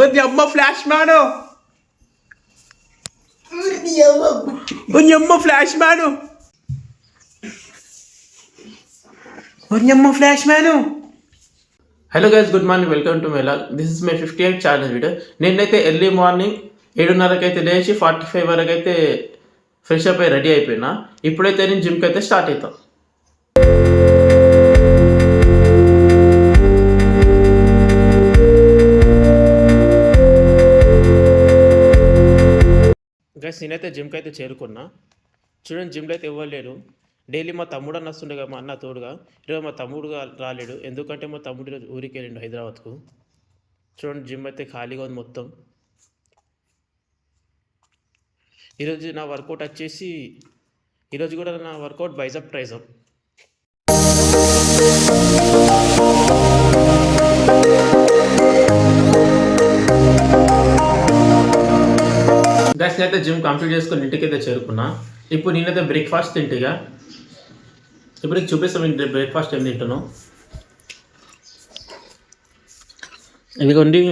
ఉంది అమ్మ flash man అమ్మ ఫ్లాష్ మ్యాను అమ్మ flash man hello guys good morning welcome to మెలా this is my fifty eight challenge video నేనైతే early morning ఏడున్నరకి అయితే లేచి ఫార్టీ ఫైవ్ వరకు అయితే ఫ్రెష్ అప్ అయి రెడీ అయిపోయినా. ఇప్పుడైతే నేను జిమ్కి అయితే స్టార్ట్ అవుతాను గైస్ నేనైతే జిమ్కి అయితే చేరుకున్నా. చూడండి జిమ్లో అయితే ఇవ్వలేడు డైలీ మా తమ్ముడు అన్న వస్తుండే మా అన్న తోడుగా. ఈరోజు మా తమ్ముడుగా రాలేడు. ఎందుకంటే మా తమ్ముడు ఈరోజు ఊరికి వెళ్ళిండు హైదరాబాద్కు. చూడండి జిమ్ అయితే ఖాళీగా ఉంది మొత్తం. ఈరోజు నా వర్కౌట్ వచ్చేసి ఈరోజు కూడా నా వర్కౌట్ బైజప్ ట్రైజప్. గైస్ నేనైతే జిమ్ కంప్లీట్ చేసుకుని ఇంటికి అయితే చేరుకున్నా. ఇప్పుడు నేనైతే బ్రేక్ఫాస్ట్ తింటిగా ఇప్పుడు నీకు చూపిస్తాం ఇంటి బ్రేక్ఫాస్ట్ ఏం తింటాను ఇదిగోండి.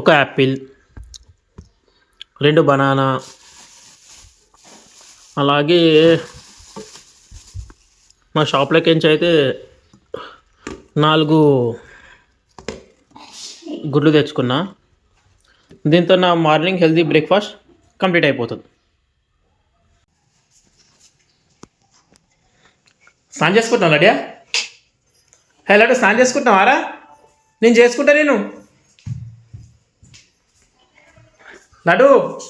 ఒక యాపిల్. రెండు బనానా. అలాగే మా షాప్లోకి నుంచి అయితే నాలుగు గుడ్లు తెచ్చుకున్నా. దీంతో నా మార్నింగ్ హెల్తీ బ్రేక్ఫాస్ట్ కంప్లీట్ అయిపోతుంది. స్నానం చేసుకుంటున్నావు లడ్యా హే లడ్డు స్నానం చేసుకుంటున్నావారా నేను చేసుకుంటా నేను. లడ్డు.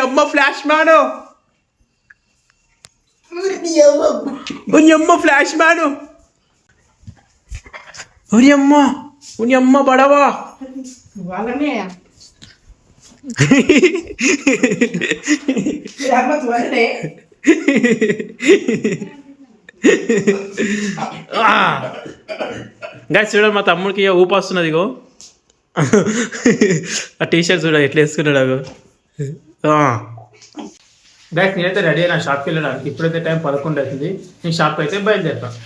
అమ్మ ఫ్లాష్ మ్యాను. అమ్మ ఫ్లాష్ మ్యాను. ఉని అమ్మ ఉని అమ్మ బడవా వాళ్ళనే గాయ చూడండి మా తమ్ముడికి ఊపు వస్తున్నది ఇగో. ఆ టీ షర్ట్ చూడ ఎట్లా వేసుకున్నాడు అగో. గాయస్ నేనైతే రెడీ అయినా షాప్కి వెళ్ళడానికి. ఇప్పుడైతే టైం పదకొండు అవుతుంది. నేను షాప్కి అయితే బయలుదేరుతాను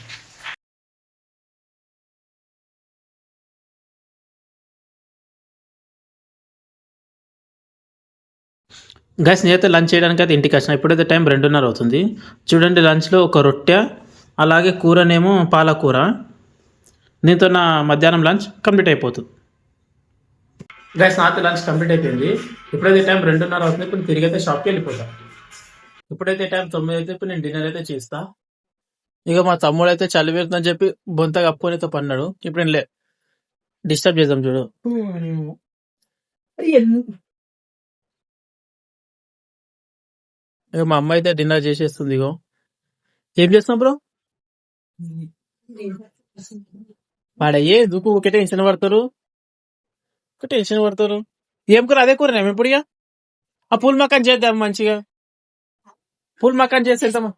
గైస్ నేనైతే లంచ్ చేయడానికి అయితే ఇంటికి వచ్చిన. ఇప్పుడైతే టైం రెండున్నర అవుతుంది. చూడండి లంచ్లో ఒక రొట్టె అలాగే కూరనేమో పాలకూర. దీంతో నా మధ్యాహ్నం లంచ్ కంప్లీట్ అయిపోతుంది. గైస్ నాతో లంచ్ కంప్లీట్ అయిపోయింది. ఇప్పుడైతే టైం రెండున్నర అవుతుంది. ఇప్పుడు తిరిగి అయితే షాప్కి వెళ్ళిపోతా. ఇప్పుడైతే టైం తొమ్మిది అయితే ఇప్పుడు నేను డిన్నర్ అయితే చేస్తా. ఇక మా తమ్ముడు అయితే చలి పెడుతుందని చెప్పి బొంత కప్పుకొని అయితే పన్నాడు. ఇప్పుడు నేను లే డిస్టర్బ్ చేద్దాం చూడు. ఇక మా అమ్మ అయితే డిన్నర్ చేసేస్తుంది ఇగో. ఏం చేస్తున్నాం బ్రో? వాడయ్యే ఎందుకు ఒకే టెన్షన్ పడతారు? ఒక టెన్షన్ పడతారు. ఏం కూర? అదే కూర ఇప్పుడు ఇక ఆ పూల్ మకాన్ చేద్దాం మంచిగా. పూల్ మకాన్ చేసి వెళ్తామా?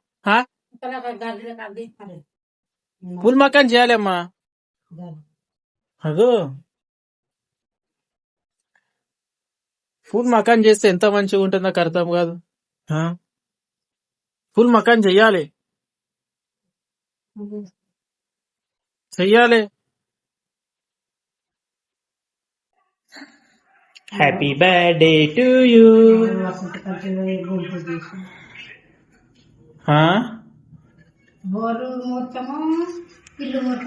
పూల్ మకాన్ చేయాలి అదో ఫుల్ మకాన్ చేస్తే ఎంత మంచిగా ఉంటుందో నాకు అర్థం కాదు. ఫుల్ మకాన్ చెయ్యాలి. చెయ్యాలి. హ్యాపీ బర్త్డే టు యూ ఇల్లు మొత్తం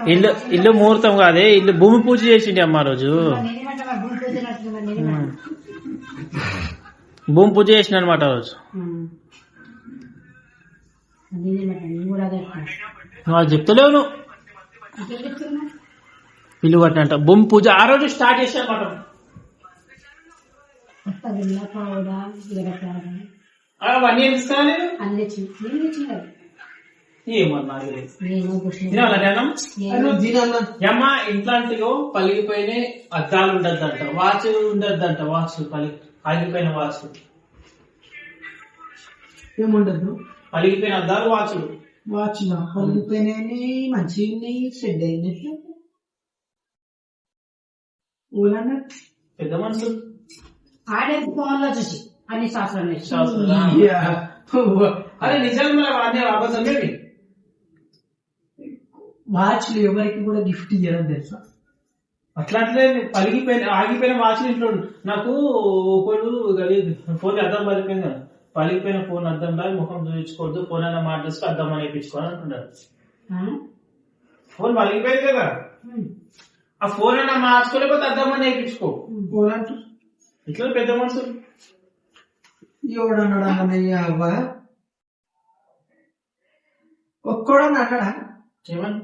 ఇల్లు ఇల్లు ముహూర్తం కాదే ఇల్లు భూమి పూజ చేసిండి అమ్మ రోజు. భూమి పూజ చేసిన అనమాట రోజు నువ్వు చెప్తలేవు నువ్వు. ఇల్లు కట్టినట్ట భూమి పూజ ఆ రోజు స్టార్ట్ పౌడా జీలకర్ర అవన్నీ ఇస్తాను నేను అన్ని తెచ్చి నేను తెచ్చినారు ఏమన్నా నాకు తెలియదు. నేను కృష్ణ తినాలా జ్ఞానం? నేను యమ్మ ఇంట్లాంటిగో పలిగిపోయిన అద్దాలు ఉండద్దంట వాచ్ ఉండద్దంట వాచ్ పలి పలిగిపోయిన వాచ్ ఏముండదు పలిగిపోయిన అద్దాలు వాచులు వాచ్ పలిగిపోయినాయి మంచి ఉన్నాయి షెడ్ అయినట్టు ఊలన్నా పెద్ద మనుషులు. ఆడే ఫోన్లో చూసి అన్ని శాస్త్రాలు. అరే నిజంగా అబద్ధం ఏంటి వాచ్లు ఎవరికి కూడా గిఫ్ట్ ఇయ్యడం తెలుసా? అట్లా అట్లే పలిగిపోయిన ఆగిపోయిన వాచ్ ఇంట్లో. నాకు ఒకడు అది ఫోన్ అద్దం పలిపోయింది కదా పలిగిపోయిన ఫోన్ అద్దం రాయి ముఖం చూపించుకోవద్దు ఫోన్ అయినా మాట్లాడుకో అద్దం అని వేయించుకోవాలి అంటున్నాడు ఫోన్ పలిగిపోయింది కదా. ఆ ఫోన్ అయినా మార్చుకోలేకపోతే అద్దం అని వేయించుకో పోలంటూ ఇట్లా పెద్ద మనుషులు. ఎవడన్నాడు అన్నయ్య అవ్వ? ఒక్కడని అన్నాడా ఏమని?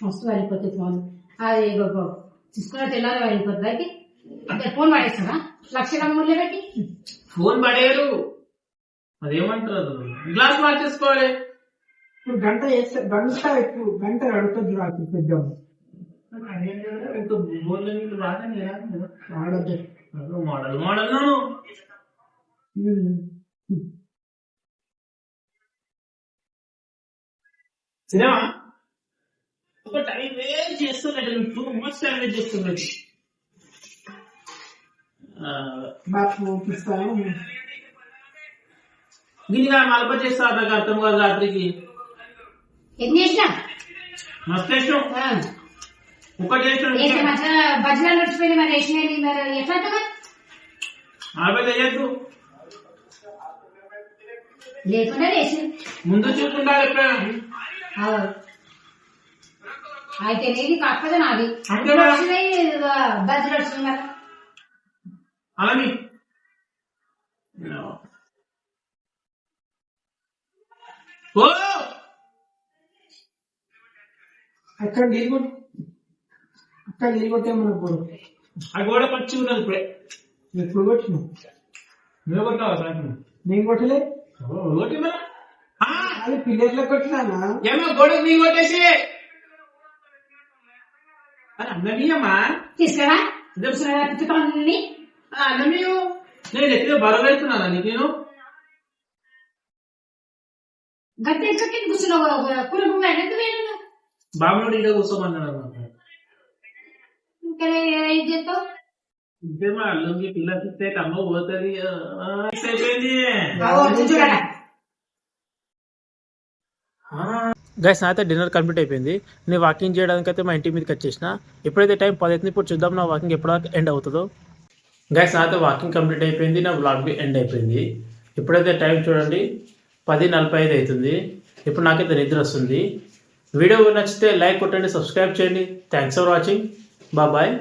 మస్తు వెళ్ళిపోతుంది ఫోన్ వెళ్ళిపోతుంది అయితే అంటే ఫోన్ వాడేస్తారా లక్షల మూల్య పెట్టి. ఫోన్ పడేయరు. అదేమంటారు గ్లాస్ మార్చేసుకోవాలి. ఇప్పుడు గంట వేస్తే గంట ఎక్కువ గంట అడుగుతుంది నాకు మోడల్. మోడల్. సినిమా? ఒక టైం వేస్ట్ చేస్తున్నట్టు టూ మచ్ టైం వేస్ట్ చేస్తున్నట్టు. బాపు పంపిస్తాను దీనిగా మలప చేస్తారు నాకు అర్థం కాదు రాత్రికి. ఎన్ని చేసినా మస్తు ఇష్టం ఒకటి చేసిన. వేసిన మధ్య బజ్జీలు నడిచిపోయింది మరి మరి ఎట్లా తెలియదు లేకుండా వేసి ముందు చూసుకుంటారు ఎప్పుడైనా. అయితే నీది కాకపోతే నాది. అంతే కదా? బజ్జీలు నడుచుకున్నారు కదా అలాని ఓ! అక్కడ కొట్టు అక్కడ నీళ్ళు కొట్టేమన్నా ఇప్పుడు ఆ గోడ పచ్చి ఉన్నది ఇప్పుడే. ఎప్పుడు కొట్టినావు? నువ్వు కొట్టావా సాయంత్రం? నేను కొట్టలే. ఓకే మరి ఆ, అది పిల్లర్లో కొట్టినానా? ఏమో గోడకు నీ కొట్టేసి అది అన్నమీయమ్మా తీసుకురా ఇదే పుస్తకాన్ని అన్నమీయు నేను ఎక్కడ బరువు పెడుతున్నానా నీకు నేను గట్టి ఎక్కడికి కూర్చున్నావు కూర భూమి ఎందుకు వేరు బాబునోడు ఇక్కడ కూర్చోమన్నాడు అన్నమాట ఇంకా ఏం చేస్తావు ఇంకే మా అల్లుకి పిల్లకి ఇస్తే అమ్మ పోతుంది ఆ, అయిపోయింది గైస్ నా అయితే డిన్నర్ కంప్లీట్ అయిపోయింది. నేను వాకింగ్ చేయడానికి అయితే మా ఇంటి మీదకి వచ్చేసిన. ఎప్పుడైతే టైం పది అవుతుంది ఇప్పుడు చూద్దాం నా వాకింగ్ ఎప్పుడు ఎండ్ అవుతుందో. గైస్ నాతో వాకింగ్ కంప్లీట్ అయిపోయింది నా బ్లాగ్ బి ఎండ్ అయిపోయింది. ఇప్పుడైతే టైం చూడండి పది నలభై ఐదు అవుతుంది. ఇప్పుడు నాకైతే నిద్ర వస్తుంది. వీడియో నచ్చితే లైక్ కొట్టండి సబ్స్క్రైబ్ చేయండి. Thanks for watching bye